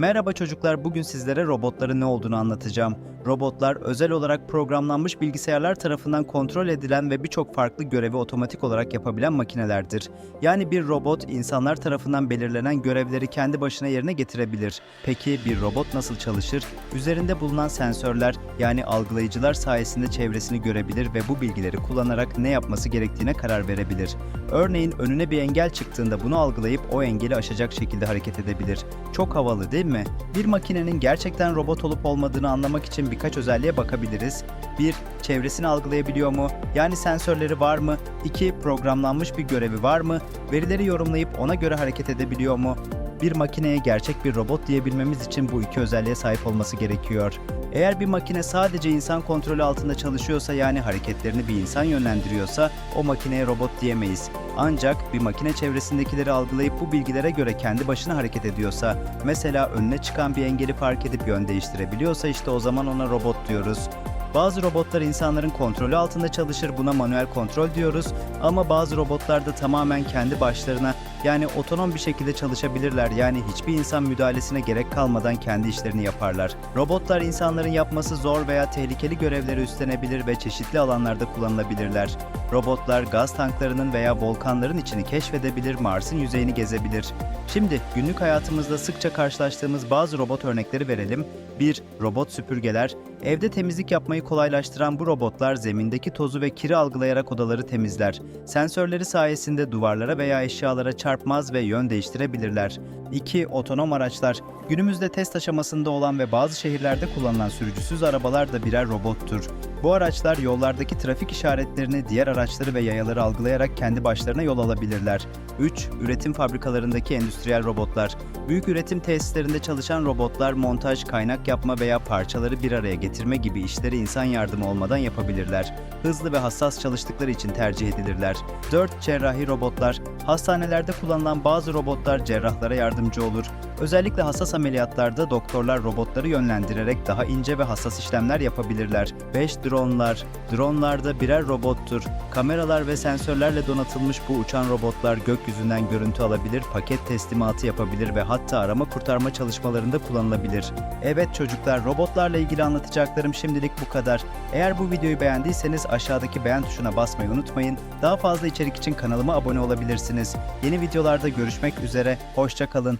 Merhaba çocuklar, bugün sizlere robotların ne olduğunu anlatacağım. Robotlar özel olarak programlanmış bilgisayarlar tarafından kontrol edilen ve birçok farklı görevi otomatik olarak yapabilen makinelerdir. Yani bir robot insanlar tarafından belirlenen görevleri kendi başına yerine getirebilir. Peki bir robot nasıl çalışır? Üzerinde bulunan sensörler yani algılayıcılar sayesinde çevresini görebilir ve bu bilgileri kullanarak ne yapması gerektiğine karar verebilir. Örneğin önüne bir engel çıktığında bunu algılayıp o engeli aşacak şekilde hareket edebilir. Çok havalı değil mi? Bir makinenin gerçekten robot olup olmadığını anlamak için birkaç özelliğe bakabiliriz. 1. Çevresini algılayabiliyor mu? Yani sensörleri var mı? 2. Programlanmış bir görevi var mı? Verileri yorumlayıp ona göre hareket edebiliyor mu? Bir makineye gerçek bir robot diyebilmemiz için bu iki özelliğe sahip olması gerekiyor. Eğer bir makine sadece insan kontrolü altında çalışıyorsa yani hareketlerini bir insan yönlendiriyorsa o makineye robot diyemeyiz. Ancak bir makine çevresindekileri algılayıp bu bilgilere göre kendi başına hareket ediyorsa, mesela önüne çıkan bir engeli fark edip yön değiştirebiliyorsa işte o zaman ona robot diyoruz. Bazı robotlar insanların kontrolü altında çalışır, buna manuel kontrol diyoruz. Ama bazı robotlar da tamamen kendi başlarına yani otonom bir şekilde çalışabilirler. Yani hiçbir insan müdahalesine gerek kalmadan kendi işlerini yaparlar. Robotlar insanların yapması zor veya tehlikeli görevleri üstlenebilir ve çeşitli alanlarda kullanılabilirler. Robotlar gaz tanklarının veya volkanların içini keşfedebilir, Mars'ın yüzeyini gezebilir. Şimdi günlük hayatımızda sıkça karşılaştığımız bazı robot örnekleri verelim. 1. Robot süpürgeler. Evde temizlik yapmayı kolaylaştıran bu robotlar zemindeki tozu ve kiri algılayarak odaları temizler. Sensörleri sayesinde duvarlara veya eşyalara çarpmaz ve yön değiştirebilirler. 2. Otonom araçlar. Günümüzde test aşamasında olan ve bazı şehirlerde kullanılan sürücüsüz arabalar da birer robottur. Bu araçlar yollardaki trafik işaretlerini, diğer araçları ve yayaları algılayarak kendi başlarına yol alabilirler. 3. Üretim fabrikalarındaki endüstriyel robotlar. Büyük üretim tesislerinde çalışan robotlar montaj, kaynak yapma veya parçaları bir araya getirme gibi işleri insan yardımı olmadan yapabilirler. Hızlı ve hassas çalıştıkları için tercih edilirler. 4. Cerrahi robotlar. Hastanelerde kullanılan bazı robotlar cerrahlara yardımcı olur. Özellikle hassas ameliyatlarda doktorlar robotları yönlendirerek daha ince ve hassas işlemler yapabilirler. 5. Dronlar. Dronlar da birer robottur. Kameralar ve sensörlerle donatılmış bu uçan robotlar gökyüzünden görüntü alabilir, paket teslimatı yapabilir ve hatta arama kurtarma çalışmalarında kullanılabilir. Evet çocuklar, robotlarla ilgili anlatacaklarım şimdilik bu kadar. Eğer bu videoyu beğendiyseniz aşağıdaki beğen tuşuna basmayı unutmayın. Daha fazla içerik için kanalıma abone olabilirsiniz. Yeni videolarda görüşmek üzere, hoşça kalın.